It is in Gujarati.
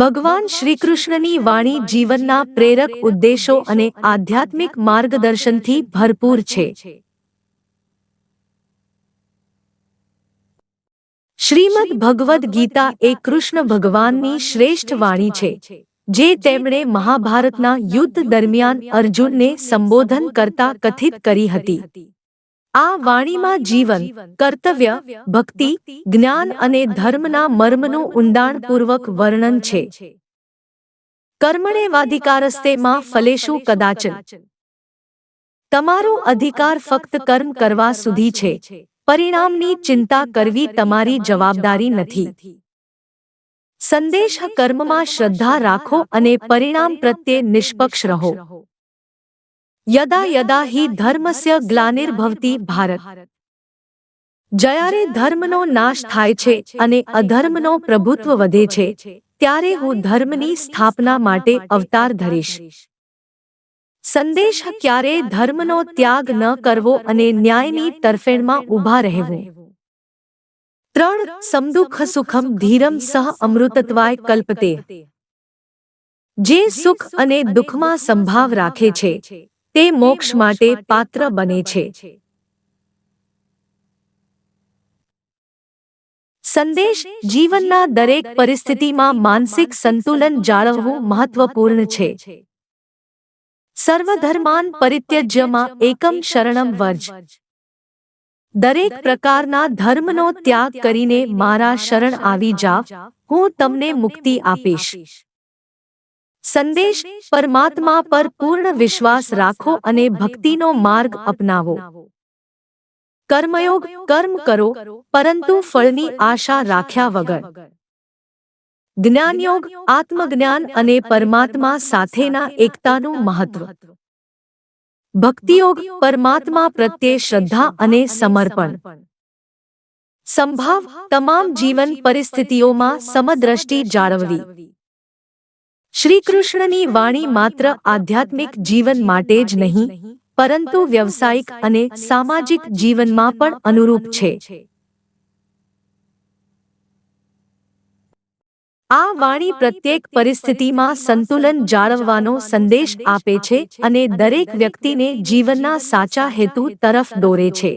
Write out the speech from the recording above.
ભગવાન શ્રીકૃષ્ણની વાણી જીવનના પ્રેરક ઉદ્દેશો અને આધ્યાત્મિક માર્ગદર્શનથી ભરપૂર છે. શ્રીમદ ભગવદ્ ગીતા એ કૃષ્ણ ભગવાનની શ્રેષ્ઠ વાણી છે, જે તેમણે મહાભારતના યુદ્ધ દરમિયાન અર્જુનને સંબોધન કરતા કથિત કરી હતી. આ વાણીમાં જીવન, કર્તવ્ય, ભક્તિ, જ્ઞાન અને ધર્મના મર્મનું ઊંડાણપૂર્વક વર્ણન છે. કર્મણેવાધિકારસ્તે માં ફલેશુ કદાચન. તમારો અધિકાર ફક્ત કર્મ કરવા સુધી છે. પરિણામની ચિંતા કરવી તમારી જવાબદારી નથી. સંદેશ કર્મમાં શ્રદ્ધા રાખો અને પરિણામ પ્રત્યે નિષ્પક્ષ રહો. યદા યદા હિ ધર્મસ્ય ગ્લાનિર્ભવતી ભારત જ્યારે ધર્મનો નાશ થાય છે અને અધર્મનો પ્રભુત્વ વધે છે ત્યારે હું ધર્મની સ્થાપના માટે અવતાર ધરીશ સંદેશ ક્યારે ધર્મનો ત્યાગ ન કરવો અને ન્યાયની તરફેણમાં ઊભા રહેવું ત્રણ સમદુઃખ સુખમ ધીરમ સહ અમૃતત્વાય કલ્પતે જે સુખ અને દુઃખમાં સંભાવ રાખે છે તે મોક્ષ માટે પાત્ર બને છે. સંદેશ જીવનના દરેક પરિસ્થિતિમાં માનસિક સંતુલન જાળવવું મહત્વપૂર્ણ છે. સર્વધર્માન પરિત્યજ્યમાં એકમ શરણમ વર્જ. દરેક પ્રકારના ધર્મનો ત્યાગ કરીને મારા શરણ આવી જાવ, હું તમને મુક્તિ આપીશ. સંદેશ પરમાત્મા પર પૂર્ણ વિશ્વાસ રાખો અને ભક્તિનો માર્ગ અપનાવો. કર્મયોગ કર્મ કરો, પરંતુ ફળની આશા રાખ્યા વગર. જ્ઞાનયોગ આત્મજ્ઞાન અને પરમાત્મા સાથેના એકતાનું મહત્વ. ભક્તિયોગ પરમાત્મા પ્રત્યે શ્રદ્ધા અને સમર્પણ. સંભાવ તમામ જીવન પરિસ્થિતિઓમાં સમદ્રષ્ટિ જાળવવી. શ્રી કૃષ્ણની વાણી માત્ર આધ્યાત્મિક જીવન માટે જ નહીં, પરંતુ વ્યવસાયિક અને સામાજિક જીવનમાં પણ અનુરૂપ છે. આ વાણી પ્રત્યેક પરિસ્થિતિમાં સંતુલન જાળવવાનો સંદેશ આપે છે અને દરેક વ્યક્તિને જીવનના સાચા હેતુ તરફ દોરે છે.